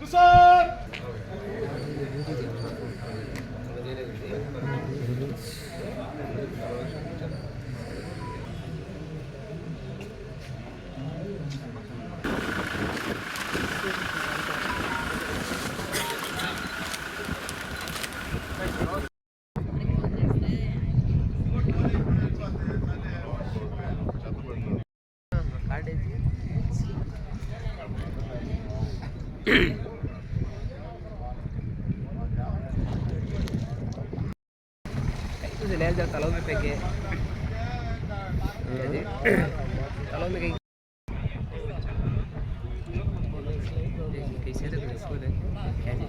부산! Mm-hmm. मुझे ले जाओ तलों में फेंके जी तलों में कहीं कैसे तो इसको दे क्या जी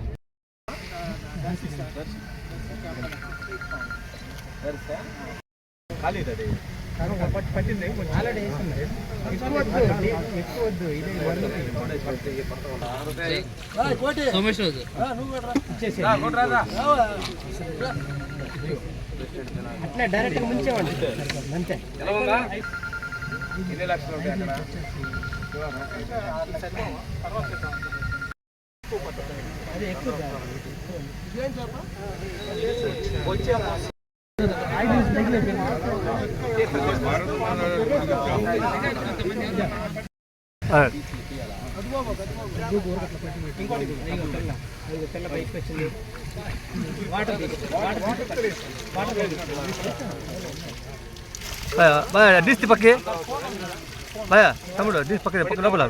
खाली था సోమేష్ రోజు అట్లా డైరెక్ట్ ముంచేవాడి అంతే. ఎన్ని లక్షలు ఉంటాయి అక్కడ? బాయ్ డిస్ పక్కే. బాయ్ తమ్ముడు డిస్ పక్కనే పక్క లోపల.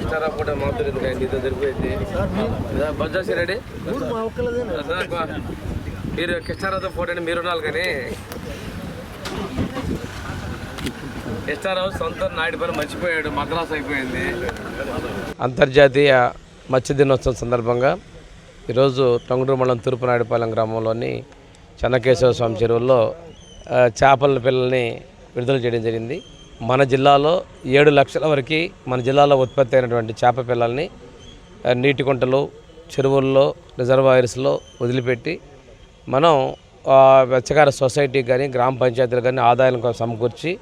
ఇస్తారా ఫోటో మాత్రం ఎందుకు నీతో సరిపోయింది బజ్జాసి రెడీ మీరు కిష్టారావుతో ఫోటో అంటే మీరు ఉండాలి కానీ కిష్టారావు సొంత నాయుడు పని మర్చిపోయాడు మద్రాసు అయిపోయింది. అంతర్జాతీయ మత్స్య దినోత్సవం సందర్భంగా ఈరోజు టంగుటూరు మండలం తూర్పునాయుడుపాలెం గ్రామంలోని చెన్నకేశవ స్వామి చెరువుల్లో చేపల పిల్లల్ని విడుదల చేయడం జరిగింది. మన జిల్లాలో ఏడు లక్షల వరకు మన జిల్లాలో ఉత్పత్తి అయినటువంటి చేప పిల్లల్ని నీటి కుంటలు చెరువుల్లో రిజర్వాయర్స్లో వదిలిపెట్టి మనం వెచ్చగార సొసైటీకి కానీ గ్రామ పంచాయతీలు కానీ ఆదాయం సమకూర్చి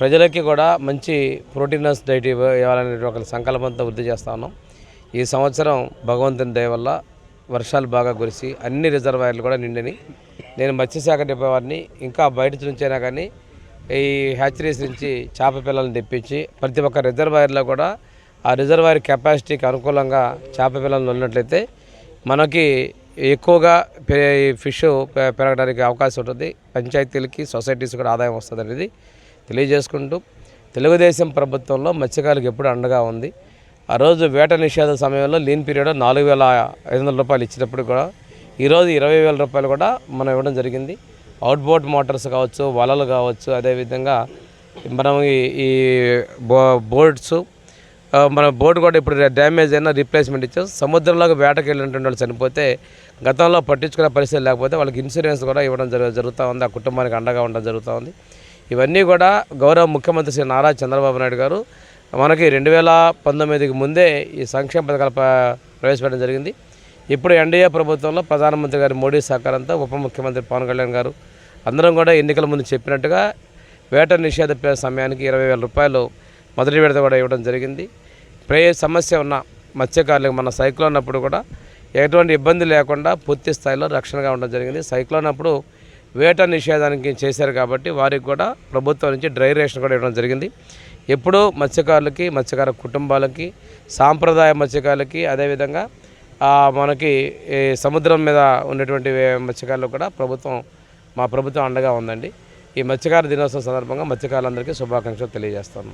ప్రజలకి కూడా మంచి ప్రోటీనస్ డైట్ ఇవ్వాలనే ఒక సంకల్పంతో వృద్ధి చేస్తా ఉన్నాం. ఈ సంవత్సరం భగవంతుని దయ వల్ల వర్షాలు బాగా కురిసి అన్ని రిజర్వాయర్లు కూడా నిండిని. నేను మత్స్యశాఖ డిపోవారిని ఇంకా బయట నుంచైనా కానీ ఈ హ్యాచరీస్ నుంచి చేప పిల్లల్ని తెప్పించి ప్రతి ఒక్క రిజర్వాయర్లో కూడా ఆ రిజర్వాయర్ కెపాసిటీకి అనుకూలంగా చేప పిల్లలను ఉన్నట్లయితే మనకి ఎక్కువగా ఫిష్ పెరగడానికి అవకాశం ఉంటుంది. పంచాయతీలకి సొసైటీస్ కూడా ఆదాయం వస్తుంది అనేది తెలియజేసుకుంటూ తెలుగుదేశం ప్రభుత్వంలో మత్స్యకారులకు ఎప్పుడు అండగా ఉంది. ఆ రోజు వేట నిషేధ సమయంలో లీన్ పీరియడ్ నాలుగు వేల ఐదు వందల రూపాయలు ఇచ్చినప్పుడు కూడా ఈరోజు ఇరవై వేల రూపాయలు కూడా మనం ఇవ్వడం జరిగింది. అవుట్బోర్డ్ మోటార్స్ కావచ్చు వలలు కావచ్చు అదేవిధంగా మనం ఈ బో బోట్స్ మన బోట్ కూడా ఇప్పుడు డ్యామేజ్ అయినా రీప్లేస్మెంట్ ఇచ్చాం. సముద్రంలోకి వేటకి వెళ్ళినటువంటి వాళ్ళు చనిపోతే గతంలో పట్టించుకునే పరిస్థితి లేకపోతే వాళ్ళకి ఇన్సూరెన్స్ కూడా ఇవ్వడం జరుగు జరుగుతూ ఉంది. ఆ కుటుంబానికి అండగా ఉండడం జరుగుతూ ఉంది. ఇవన్నీ కూడా గౌరవ ముఖ్యమంత్రి శ్రీ నారా చంద్రబాబు నాయుడు గారు మనకి రెండు వేల పంతొమ్మిదికి ముందే ఈ సంక్షేమ పథకాలు ప్రవేశపెట్టడం జరిగింది. ఇప్పుడు ఎన్డీఏ ప్రభుత్వంలో ప్రధానమంత్రి గారి మోడీ సహకారంతో ఉప ముఖ్యమంత్రి పవన్ కళ్యాణ్ గారు అందరం కూడా ఎన్నికల ముందు చెప్పినట్టుగా వేట నిషేధ సమయానికి ఇరవై వేల రూపాయలు మొదటి విడత కూడా ఇవ్వడం జరిగింది. ప్రే సమస్య ఉన్న మత్స్యకారులకు మన సైక్లోన్ అప్పుడు కూడా ఎటువంటి ఇబ్బంది లేకుండా పూర్తి స్థాయిలో రక్షణగా ఉండడం జరిగింది. సైక్లోన్ అప్పుడు వేట నిషేధానికి చేశారు కాబట్టి వారికి కూడా ప్రభుత్వం నుంచి డ్రై రేషన్ కూడా ఇవ్వడం జరిగింది. ఎప్పుడూ మత్స్యకారులకి మత్స్యకార కుటుంబాలకి సాంప్రదాయ మత్స్యకారులకి అదేవిధంగా మనకి ఈ సముద్రం మీద ఉన్నటువంటి మత్స్యకారులు మత్స్యకారులకు కూడా ప్రభుత్వం మా ప్రభుత్వం అండగా ఉందండి. ఈ మత్స్యకార దినోత్సవం సందర్భంగా మత్స్యకారులందరికీ శుభాకాంక్షలు తెలియజేస్తాను.